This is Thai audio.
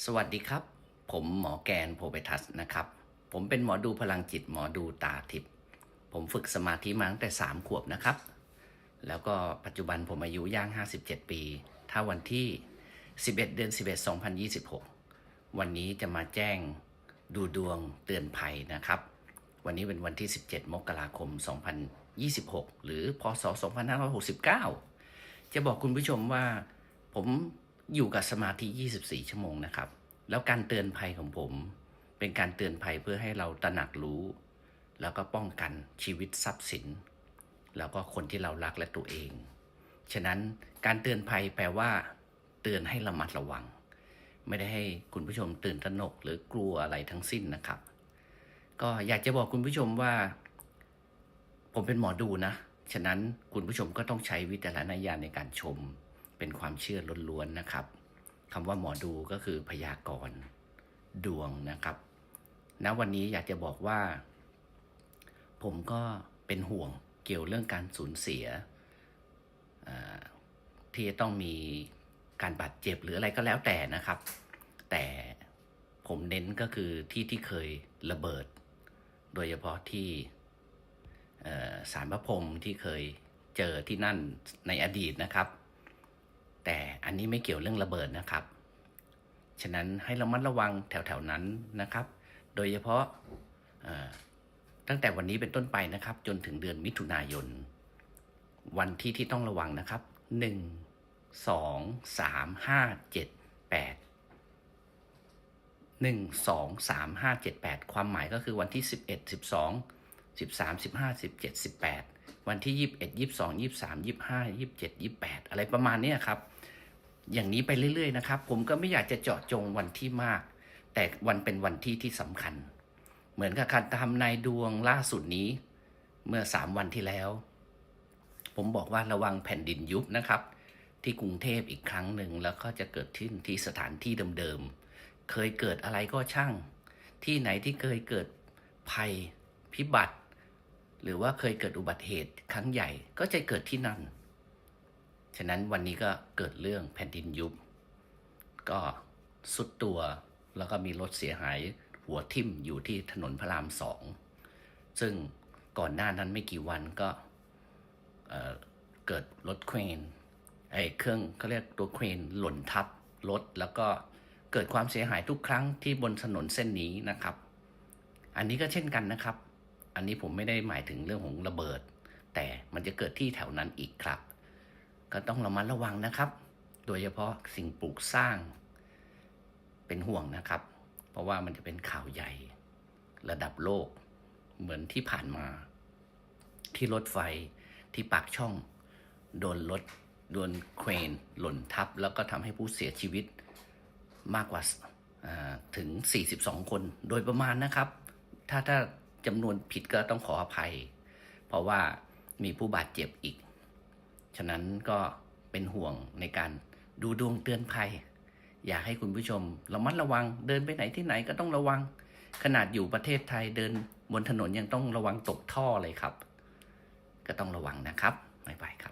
สวัสดีครับ ผมหมอแกนโพเปทัสนะครับ ผมเป็นหมอดูพลังจิตหมอดูตาทิพย์ผมฝึกสมาธิมาตั้งแต่ 3 ขวบนะครับ แล้วก็ปัจจุบันผมอายุย่าง 57 ปี ถ้าวันที่ 11 เดือน 11 2026 วันนี้จะมาแจ้งดูดวงเตือนภัยนะครับ วันนี้เป็นวันที่ 17 มกราคม 2026 หรือพศ 2569 จะบอกคุณผู้ชมว่าผม อยู่กับสมาธิ 24 ชั่วโมงนะครับ แล้วการเตือนภัยของผม เป็นการเตือนภัยเพื่อให้เราตระหนักรู้ แล้วก็ป้องกันชีวิตทรัพย์สิน แล้วก็คนที่เรารักและตัวเอง ฉะนั้นการเตือนภัยแปลว่า เตือนให้ระมัดระวัง ไม่ได้ให้คุณผู้ชมตื่นตระหนกหรือกลัวอะไรทั้งสิ้นนะครับ ก็อยากจะบอกคุณผู้ชมว่า ผมเป็นหมอดูนะ ฉะนั้นคุณผู้ชมก็ต้องใช้วิจารณญาณในการชม เป็นความเชื่อล้วนๆนะครับคำว่าหมอดูก็คือพยากรณ์ดวงนะครับณวันนี้อยากจะบอกว่า ผมก็เป็นห่วงเกี่ยวเรื่องการสูญเสียที่จะต้องมีการบาดเจ็บหรืออะไรก็แล้วแต่นะครับ แต่ผมเน้นก็คือที่ที่เคยระเบิด โดยเฉพาะที่สารพระพรมที่เคยเจอที่นั่นในอดีตนะครับ แต่อันนี้ไม่เกี่ยวเรื่องระเบิดนะครับ ฉะนั้นให้ระมัดระวังแถวๆนั้นนะครับ โดยเฉพาะตั้งแต่วันนี้เป็นต้นไปนะครับ จนถึงเดือนมิถุนายน วันที่ที่ต้องระวังนะครับหนึ่งสองสามห้าเจ็ดแปดหนึ่งสองสามห้าเจ็ดแปดความหมายก็คือวันที่สิบเอ็ดสิบสองสิบสามสิบห้าสิบเจ็ดสิบแปดวันที่ยี่สิบเอ็ดยี่สิบสองยี่สิบสามยี่สิบห้ายี่สิบเจ็ดยี่สิบแปดอะไรประมาณนี้ครับ อย่างนี้ไปเรื่อย ๆ นะครับ ผมก็ไม่อยากจะเจาะจงวันที่มาก แต่วันเป็นวันที่ที่สำคัญ เหมือนกับการทำนายดวงล่าสุดนี้ เมื่อสามวันที่แล้ว ผมบอกว่าระวังแผ่นดินยุบนะครับ ที่กรุงเทพอีกครั้งหนึ่งแล้วก็จะเกิดขึ้นที่สถานที่เดิมๆเคยเกิดอะไรก็ช่าง ที่ไหนที่เคยเกิดภัยพิบัติ หรือว่าเคยเกิดอุบัติเหตุครั้งใหญ่ก็จะเกิดที่นั่น ฉะนั้นวันนี้ก็เกิดเรื่องแผ่นดินยุบ ก็สุดตัวแล้วก็มีรถเสียหายหัวทิ่มอยู่ที่ถนนพระรามสอง ซึ่งก่อนหน้านั้นไม่กี่วันก็เเกิดรถเครนไอ้เครื่องเขาเรียกตัวเครนหล่นทับรถแล้วก็เกิดความเสียหายทุกครั้งที่บนถนนเส้นนี้นะครับ อันนี้ก็เช่นกันนะครับ อันนี้ผมไม่ได้หมายถึงเรื่องของระเบิด แต่มันจะเกิดที่แถวนั้นอีกครับ ก็ต้องระมัดระวังนะครับ โดยเฉพาะสิ่งปลูกสร้าง เป็นห่วงนะครับ เพราะว่ามันจะเป็นข่าวใหญ่ ระดับโลก เหมือนที่ผ่านมา ที่รถไฟที่ปากช่อง โดนรถโดนเครนหล่นทับ แล้วก็ทำให้ผู้เสียชีวิตมากกว่าอ่าถึง 42 คนโดยประมาณนะครับ ถ้าถ้าจำนวนผิดก็ต้องขออภัย เพราะว่ามีผู้บาดเจ็บอีก ฉะนั้นก็เป็นห่วงในการดูดวงเตือนภัย อยากให้คุณผู้ชมระมัดระวังเดินไปไหนที่ไหนก็ต้องระวัง ขนาดอยู่ประเทศไทยเดินบนถนนยังต้องระวังตกท่อเลยครับ ก็ต้องระวังนะครับบ๊ายบายครับ